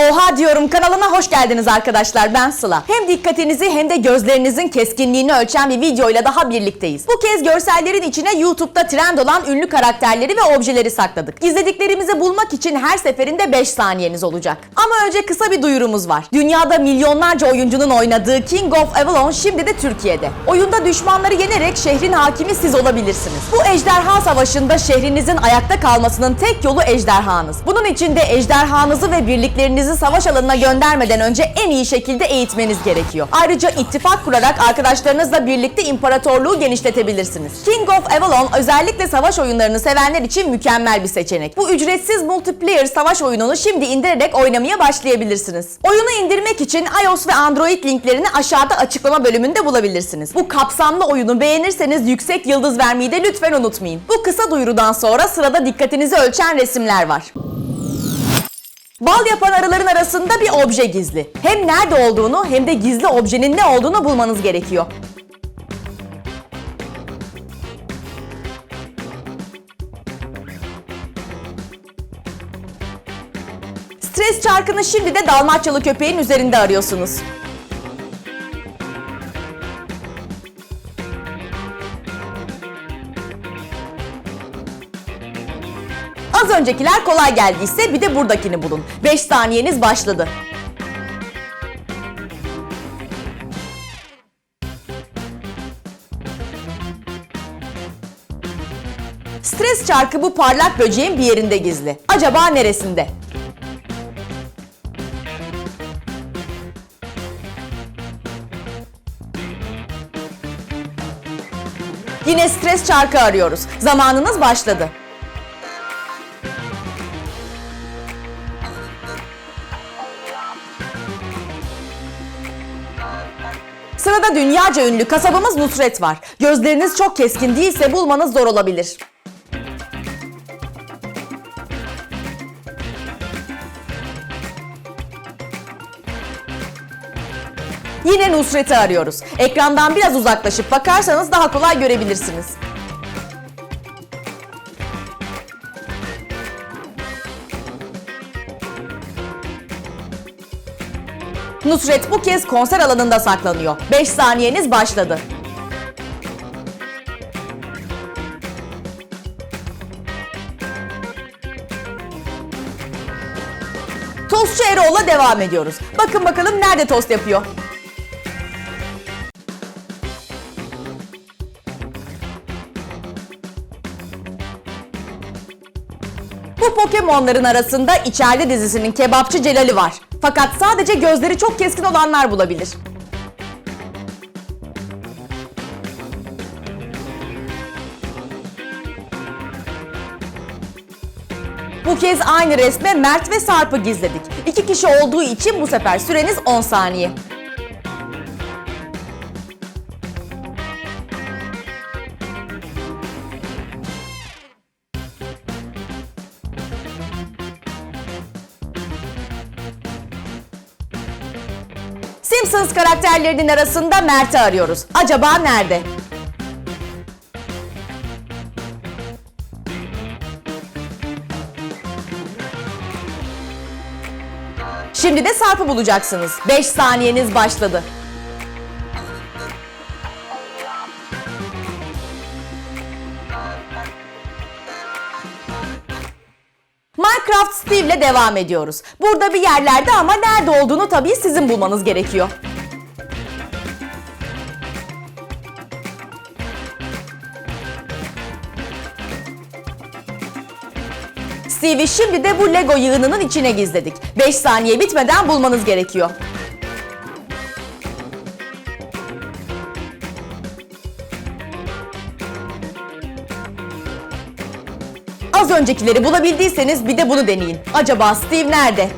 Oha diyorum kanalına hoş geldiniz arkadaşlar ben Sıla. Hem dikkatinizi hem de gözlerinizin keskinliğini ölçen bir videoyla daha birlikteyiz. Bu kez görsellerin içine YouTube'da trend olan ünlü karakterleri ve objeleri sakladık. İzlediklerimizi bulmak için her seferinde 5 saniyeniz olacak. Ama önce kısa bir duyurumuz var. Dünyada milyonlarca oyuncunun oynadığı King of Avalon şimdi de Türkiye'de. Oyunda düşmanları yenerek şehrin hakimi siz olabilirsiniz. Bu ejderha savaşında şehrinizin ayakta kalmasının tek yolu ejderhanız. Bunun için de ejderhanızı ve birliklerinizi savaş alanına göndermeden önce en iyi şekilde eğitmeniz gerekiyor. Ayrıca ittifak kurarak arkadaşlarınızla birlikte imparatorluğu genişletebilirsiniz. King of Avalon özellikle savaş oyunlarını sevenler için mükemmel bir seçenek. Bu ücretsiz multiplayer savaş oyununu şimdi indirerek oynamaya başlayabilirsiniz. Oyunu indirmek için iOS ve Android linklerini aşağıda açıklama bölümünde bulabilirsiniz. Bu kapsamlı oyunu beğenirseniz yüksek yıldız vermeyi de lütfen unutmayın. Bu kısa duyurudan sonra sırada dikkatinizi ölçen resimler var. Bal yapan arıların arasında bir obje gizli. Hem nerede olduğunu hem de gizli objenin ne olduğunu bulmanız gerekiyor. Stres çarkını şimdi de Dalmaçyalı köpeğin üzerinde arıyorsunuz. Az öncekiler kolay geldiyse bir de buradakini bulun. 5 saniyeniz başladı. Stres çarkı bu parlak böceğin bir yerinde gizli. Acaba neresinde? Yine stres çarkı arıyoruz. Zamanınız başladı. Sırada dünyaca ünlü kasabımız Nusret var. Gözleriniz çok keskin değilse bulmanız zor olabilir. Yine Nusret'i arıyoruz. Ekrandan biraz uzaklaşıp bakarsanız daha kolay görebilirsiniz. Nusret bu kez konser alanında saklanıyor. 5 saniyeniz başladı. Tostçu Erol'la devam ediyoruz. Bakın bakalım nerede tost yapıyor. Bu Pokemon'ların arasında içeride dizisinin kebapçı Celal'i var. Fakat sadece gözleri çok keskin olanlar bulabilir. Bu kez aynı resme Mert ve Sarp'ı gizledik. İki kişi olduğu için bu sefer süreniz 10 saniye. Simpsons karakterlerinin arasında Mert'i arıyoruz. Acaba nerede? Şimdi de Sarp'ı bulacaksınız. 5 saniyeniz başladı. Minecraft Steve ile devam ediyoruz. Burada bir yerlerde ama nerede olduğunu tabii sizin bulmanız gerekiyor. Steve'i şimdi de bu Lego yığınının içine gizledik. 5 saniye bitmeden bulmanız gerekiyor. Az öncekileri bulabildiyseniz bir de bunu deneyin. Acaba Steve nerede?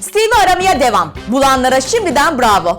Steve'i aramaya devam. Bulanlara şimdiden bravo.